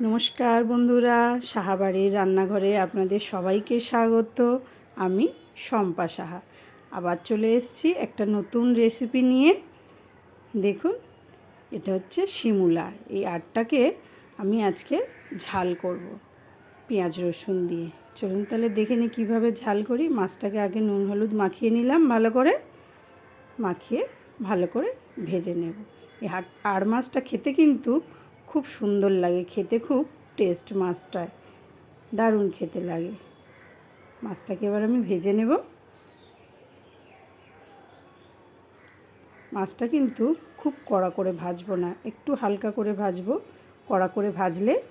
নমস্কার বন্ধুরা, সাহাবাড়ির রান্নাঘরে আপনাদের সবাইকে স্বাগত। আমি শম্পা সাহা। আবার চলে এসেছি একটা নতুন রেসিপি নিয়ে। দেখুন, এটা হচ্ছে শিমুলা। এই আটটাকে আমি আজকে ঝাল করব পেঁয়াজ রসুন দিয়ে। চলুন তাহলে দেখে নিই কীভাবে ঝাল করি। মাছটাকে আগে নুন হলুদ মাখিয়ে নিলাম ভালো করে। মাখিয়ে ভালো করে ভেজে নেব। এই আর মাছটা খেতে কিন্তু খুব সুন্দর লাগে, খেতে খুব টেস্ট মাছটায়। দারুণ খেতে লাগে। মাছটাকে এবার আমি ভেজে নেব। মাছটা কিন্তু খুব কড়া করে ভাজবো না, একটু হালকা করে ভাজবো। কড়া করে ভাজলে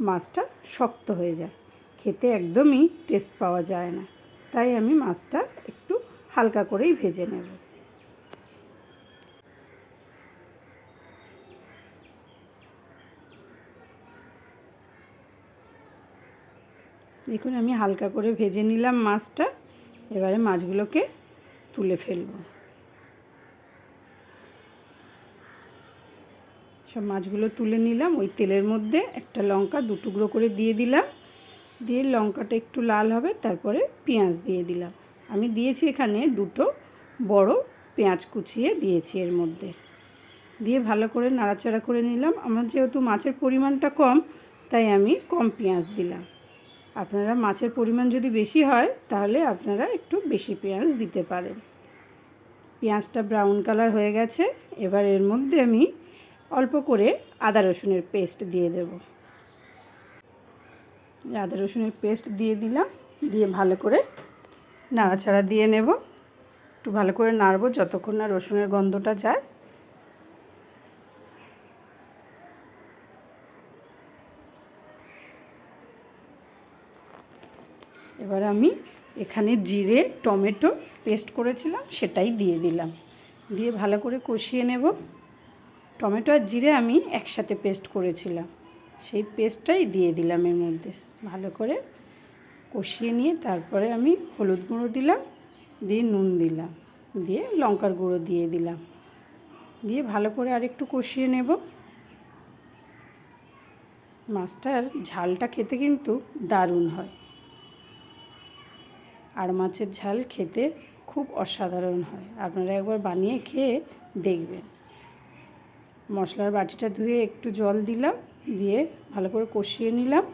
মাছটা শক্ত হয়ে যায়। খেতে একদমই টেস্ট পাওয়া যায় না। তাই আমি মাছটা একটু হালকা করেই ভেজে নেব। দেখুন, আমি হালকা করে ভেজে নিলাম মাছটা। এবারে মাছগুলোকে তুলে ফেলব। সব মাছগুলো তুলে নিলাম। ওই তেলের মধ্যে একটা লঙ্কা দু টুকরো করে দিয়ে দিলাম। দিয়ে লঙ্কাটা একটু লাল হবে, তারপরে পেঁয়াজ দিয়ে দিলাম। আমি দিয়েছি এখানে দুটো বড় পেঁয়াজ কুচিয়ে দিয়েছি এর মধ্যে। দিয়ে ভালো করে নাড়াচাড়া করে নিলাম। আমার যেহেতু মাছের পরিমাণটা কম, তাই আমি কম পেঁয়াজ দিলাম। আপনারা মাছের পরিমাণ যদি বেশি হয়, তাহলে আপনারা একটু বেশি পেঁয়াজ দিতে পারেন। পেঁয়াজটা ব্রাউন কালার হয়ে গেছে, এবার এর মধ্যে আমি অল্প করে আদা রসুনের পেস্ট দিয়ে দেব। আদা রসুনের পেস্ট দিয়ে দিলাম, দিয়ে ভালো করে নাড়াচাড়া দিয়ে নেব। একটু ভালো করে নাড়ব, যতক্ষণ না রসুনের গন্ধটা যায়। এবার আমি এখানে জিরে, টমেটো পেস্ট করেছিলাম, সেটাই দিয়ে দিলাম। দিয়ে ভালো করে কষিয়ে নেব। টমেটো আর জিরে আমি একসাথে পেস্ট করেছিলাম। সেই পেস্টটাই দিয়ে দিলাম এর মধ্যে। ভালো করে কষিয়ে নিয়ে তারপরে আমি হলুদ গুঁড়ো দিলাম, দিয়ে নুন দিলাম, দিয়ে লঙ্কার গুঁড়ো দিয়ে দিলাম। দিয়ে ভালো করে আরেকটু কষিয়ে নেব। মাছটার ঝালটা খেতে কিন্তু দারুণ হয়। আর মাছের ঝাল খেতে খুব অসাধারণ হয়। আপনারা একবার বানিয়ে খেয়ে দেখবেন। মশলার বাটিটা ধুয়ে একটু জল দিলাম, দিয়ে ভালো করে কষিয়ে নিলাম।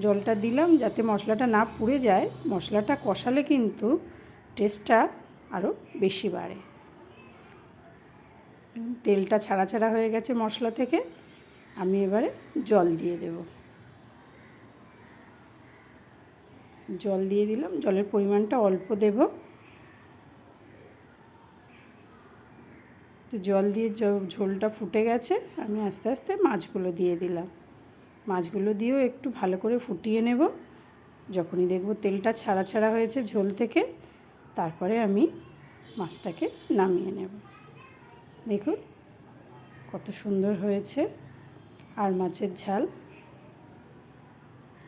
জলটা দিলাম যাতে মশলাটা না পুড়ে যায়। মশলাটা কষালে কিন্তু টেস্টটা আরও বেশি বাড়ে। তেলটা ছাড়া ছাড়া হয়ে গেছে মশলা থেকে। আমি এবারে জল দিয়ে দেবো। জল দিয়ে দিলাম। জলের পরিমাণটা অল্প দেব। তো জল দিয়ে ঝোলটা ফুটে গেছে। আমি আস্তে আস্তে মাছগুলো দিয়ে দিলাম। মাছগুলো দিয়েও একটু ভালো করে ফুটিয়ে নেব। যখনই দেখব তেলটা ছাড়া ছাড়া হয়েছে ঝোল থেকে, তারপরে আমি মাছটাকে নামিয়ে নেব। দেখুন, কত সুন্দর হয়েছে। আর মাছের ঝাল।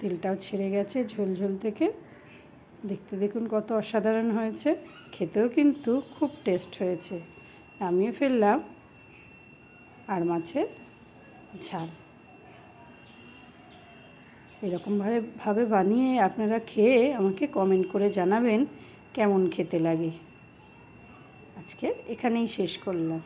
তেলটাও ছেড়ে গেছে ঝোল ঝোল থেকে। দেখতে দেখুন কত অসাধারণ হয়েছে। খেতেও কিন্তু খুব টেস্ট হয়েছে। নামিয়ে ফেললাম আর মাছের ঝাল। এরকমভাবে, ভাবে বানিয়ে আপনারা খেয়ে আমাকে কমেন্ট করে জানাবেন কেমন খেতে লাগে। আজকে এখানেই শেষ করলাম।